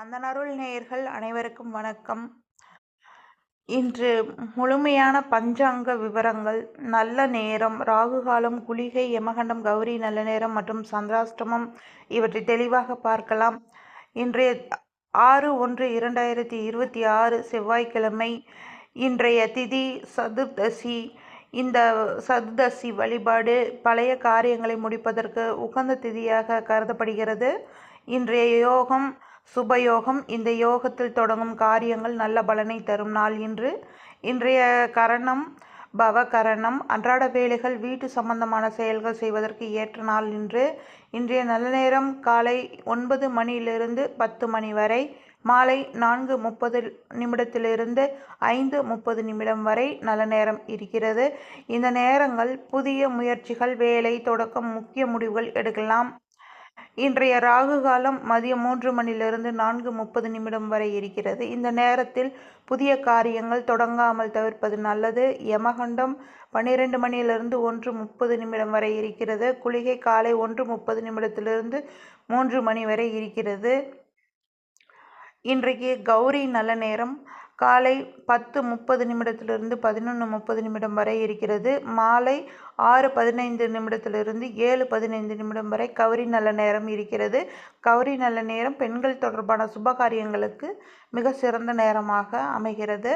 கந்தனருள் நேயர்கள் அனைவருக்கும் வணக்கம். இன்று முழுமையான பஞ்சாங்க விவரங்கள் நல்ல நேரம் ராகுகாலம் குளிகை யமகண்டம் கௌரி நல்ல நேரம் மற்றும் சந்திராஷ்டமம் இவற்றை தெளிவாக பார்க்கலாம். இன்றைய ஆறு ஒன்று இரண்டாயிரத்தி இருபத்தி ஆறு செவ்வாய்க்கிழமை இன்றைய திதி சதுர்தசி. இந்த சதுர்தசி வழிபாடு பழைய காரியங்களை முடிப்பதற்கு உகந்த திதியாக கருதப்படுகிறது. இன்றைய யோகம் சுபயோகம் இந்த யோகத்தில் தொடங்கும் காரியங்கள் நல்ல பலனை தரும் நாள் இன்று. இன்றைய கரணம் பவகரணம் அன்றாட வேலைகள் வீட்டு சம்பந்தமான செயல்கள் செய்வதற்கு ஏற்ற நாள் இன்று. இன்றைய நல்ல நேரம் காலை ஒன்பது மணியிலிருந்து பத்து மணி வரை மாலை நான்கு முப்பது நிமிடத்திலிருந்து ஐந்து முப்பது நிமிடம் வரை நல்ல நேரம் இருக்கிறது. இந்த நேரங்கள் புதிய முயற்சிகள் வேலை தொடக்கம் முக்கிய முடிவுகள் எடுக்கலாம். இன்றைய ராகு காலம் மதியம் மூன்று மணிலிருந்து நான்கு முப்பது நிமிடம் வரை இருக்கிறது. இந்த நேரத்தில் புதிய காரியங்கள் தொடங்காமல் தவிர்ப்பது நல்லது. யமகண்டம் பன்னிரெண்டு மணியிலிருந்து ஒன்று முப்பது நிமிடம் வரை இருக்கிறது. குளிகை காலை ஒன்று முப்பது நிமிடத்திலிருந்து மூன்று மணி வரை இருக்கிறது. இன்றைக்கு கௌரி நல்ல நேரம். காலை பத்து முப்பது நிமிடத்திலிருந்து பதினொன்று முப்பது நிமிடம் வரை இருக்கிறது. மாலை ஆறு பதினைந்து நிமிடத்திலிருந்து ஏழு பதினைந்து நிமிடம் வரை கௌரி நல்ல நேரம் இருக்கிறது. கௌரி நல்ல நேரம் பெண்கள் தொடர்பான சுபகாரியங்களுக்கு மிக சிறந்த நேரமாக அமைகிறது.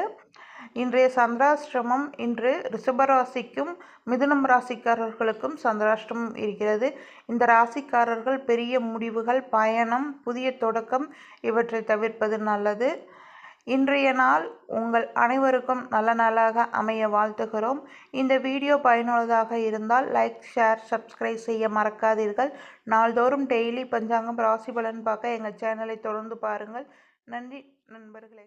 இன்றைய சந்திராஷ்டிரமம் இன்று ரிஷபராசிக்கும் மிதுனம் ராசிக்காரர்களுக்கும் சந்திராஷ்டிரமம் இருக்கிறது. இந்த ராசிக்காரர்கள் பெரிய முடிவுகள் பயணம் புதிய தொடக்கம் இவற்றை தவிர்ப்பது நல்லது. இன்றைய நாள் உங்கள் அனைவருக்கும் நல்ல நாளாக அமைய வாழ்த்துகிறோம். இந்த வீடியோ பயனுள்ளதாக இருந்தால் லைக் ஷேர் சப்ஸ்கிரைப் செய்ய மறக்காதீர்கள். நாள்தோறும் டெய்லி பஞ்சாங்கம் ராசி பலன் பார்க்க எங்கள் சேனலை தொடர்ந்து பாருங்கள். நன்றி நண்பர்களே.